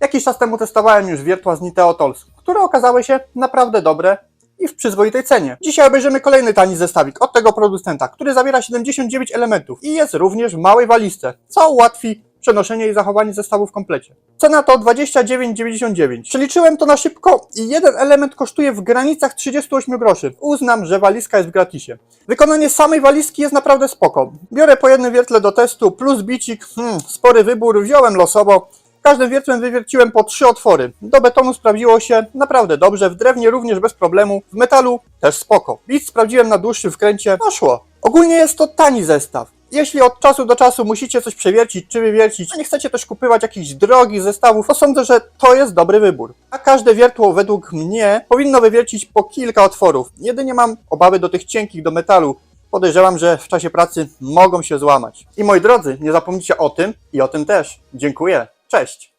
Jakiś czas temu testowałem już wiertła z Niteo Tols, które okazały się naprawdę dobre i w przyzwoitej cenie. Dzisiaj obejrzymy kolejny tani zestawik od tego producenta, który zawiera 79 elementów i jest również w małej walizce, co ułatwi przenoszenie i zachowanie zestawu w komplecie. Cena to 29,99. Przeliczyłem to na szybko i jeden element kosztuje w granicach 38 groszy. Uznam, że walizka jest w gratisie. Wykonanie samej walizki jest naprawdę spoko. Biorę po jednym wiertle do testu plus bicik, hmm, spory wybór, wziąłem losowo. Każdym wiertłem wywierciłem po trzy otwory. Do betonu sprawdziło się naprawdę dobrze, w drewnie również bez problemu, w metalu też spoko. Bic sprawdziłem na dłuższym wkręcie, no szło. Ogólnie jest to tani zestaw. Jeśli od czasu do czasu musicie coś przewiercić czy wywiercić, a nie chcecie też kupywać jakichś drogich zestawów, to sądzę, że to jest dobry wybór. A każde wiertło według mnie powinno wywiercić po kilka otworów. Jedynie mam obawy do tych cienkich do metalu. Podejrzewam, że w czasie pracy mogą się złamać. I moi drodzy, nie zapomnijcie o tym i o tym też. Dziękuję. Cześć!